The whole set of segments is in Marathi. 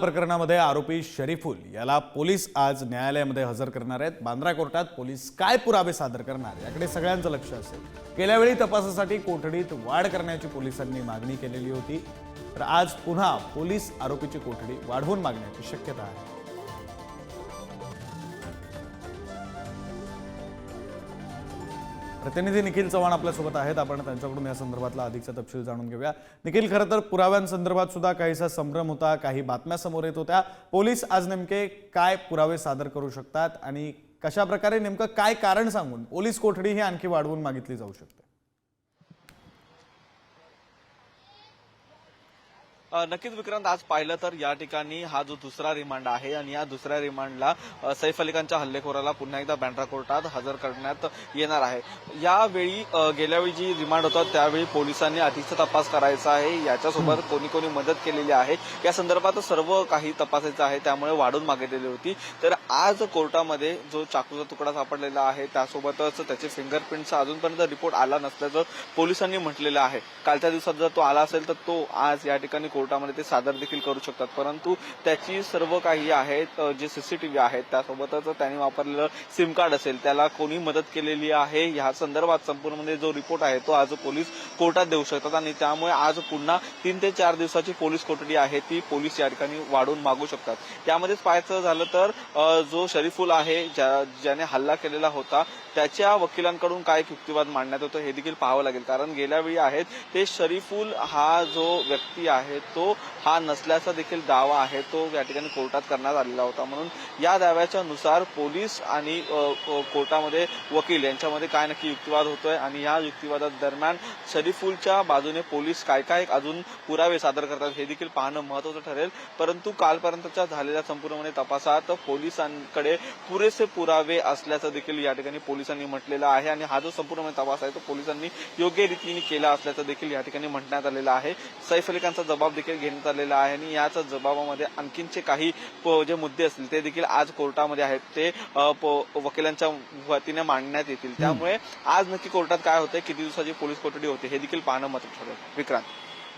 प्रकरणामध्ये आरोपी शरीफुल याला पोलीस आज न्यायालयामध्ये हजर करणार आहेत. बांद्रा कोर्टात पोलीस काय पुरावे सादर करणार? याकडे सगळ्यांचं लक्ष असेल. गेल्या वेळी तपासासाठी कोठडीत वाढ करण्याची पोलिसांनी मागणी केलेली होती. तर आज पुन्हा पोलीस आरोपीची कोठडी वाढवून मागण्याची शक्यता आहे. प्रतिनिधी निखिल चव्हाण आपल्यासोबत आहेत. आपण त्यांच्याकडून या संदर्भातला अधिकचा तपशील जाणून घेऊया. निखिल खरं तर पुराव्यांसंदर्भात सुद्धा काहीसा संभ्रम होता काही बातम्या समोर येत होत्या. पोलीस आज नेमके काय पुरावे सादर करू शकतात आणि कशा प्रकारे नेमकं काय कारण सांगून पोलीस कोठडी ही आणखी वाढवून मागितली जाऊ शकते? नक्कीच विक्रांत आज पाहिलं तर या ठिकाणी हा जो दुसरा रिमांड आहे आणि या दुसऱ्या रिमांडला सैफ अली खानच्या हल्लेखोराला पुन्हा एकदा बँड्रा कोर्टात हजर करण्यात येणार आहे. यावेळी अ, गेल्या वेळी जी रिमांड होतं त्यावेळी पोलिसांनी अधिकचा तपास करायचा आहे. याच्यासोबत कोणी कोणी मदत केलेली आहे. या संदर्भात सर्व काही तपासायचं आहे. त्यामुळे वाढून मागितलेली होती. तर आज कोर्टामध्ये जो चाकूचा तुकडा सापडलेला आहे त्यासोबतच त्याचे फिंगरप्रिंटचा अजूनपर्यंत रिपोर्ट आला नसल्याचं पोलिसांनी म्हटलेलं आहे. कालच्या दिवसात जर तो आला असेल तर तो आज या ठिकाणी कोर्टामध्ये ते सादर देखील करू शकतात. परंतु त्याची सर्व काही आहेत जे सीसीटीव्ही आहेत त्यासोबतच त्यांनी वापरलेलं सिम कार्ड असेल त्याला कोणी मदत केलेली आहे ह्या संदर्भात संपूर्ण म्हणजे जो रिपोर्ट आहे तो आज पोलीस कोर्टात देऊ शकतात आणि त्यामुळे आज पुन्हा तीन ते चार दिवसाची पोलीस कोठडी आहे ती पोलीस या ठिकाणी वाढवून मागू शकतात. त्यामध्येच पाहायचं झालं तर जो शरीफुल आहे ज्या- ज्याने हल्ला केलेला होता त्याच्या वकिलांकडून काय युक्तिवाद मांडण्यात होतं हे देखील पाहावं लागेल. कारण गेल्या वेळी आहेत ते शरीफुल हा जो व्यक्ती आहे तो हा नसल्याचा देखील दावा आहे. तो या ठिकाणी कोर्टात करण्यात आलेला होता. म्हणून या दाव्याच्या नुसार पोलीस आणि कोर्टामध्ये वकील यांच्यामध्ये काय नक्की युक्तिवाद होतोय आणि या युक्तिवादा दरम्यान शरीफुलच्या बाजूने पोलीस काय काय अजून पुरावे सादर करतात हे देखील पाहणं महत्वाचं ठरेल. परंतु कालपर्यंतच्या झालेल्या संपूर्णपणे तपासात पोलिसांकडे पुरेसे पुरावे असल्याचं देखील या ठिकाणी पोलिसांनी म्हटलेलं आहे आणि हा जो संपूर्णपणे तपास आहे तो पोलिसांनी योग्य रीतीने केला असल्याचं देखील या ठिकाणी म्हणण्यात आलेलं आहे. सैफ अली खानचा जबाब देखील घेण्यात आलेला आहे आणि याच जबाबामध्ये आणखीनचे काही जे मुद्दे असतील ते देखील आज कोर्टामध्ये आहेत. ते वकिलांच्या वतीने मांडण्यात येतील. त्यामुळे आज नक्की कोर्टात काय होतंय किती दिवसाची पोलीस कोठडी होते हे देखील पाहणं महत्वाचं ठरेल. विक्रांत.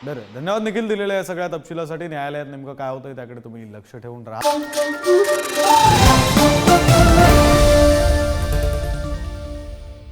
बरं धन्यवाद निखिल दिलेल्या या सगळ्या तपशिलासाठी. न्यायालयात नेमकं काय होतंय त्याकडे तुम्ही लक्ष ठेवून राहा.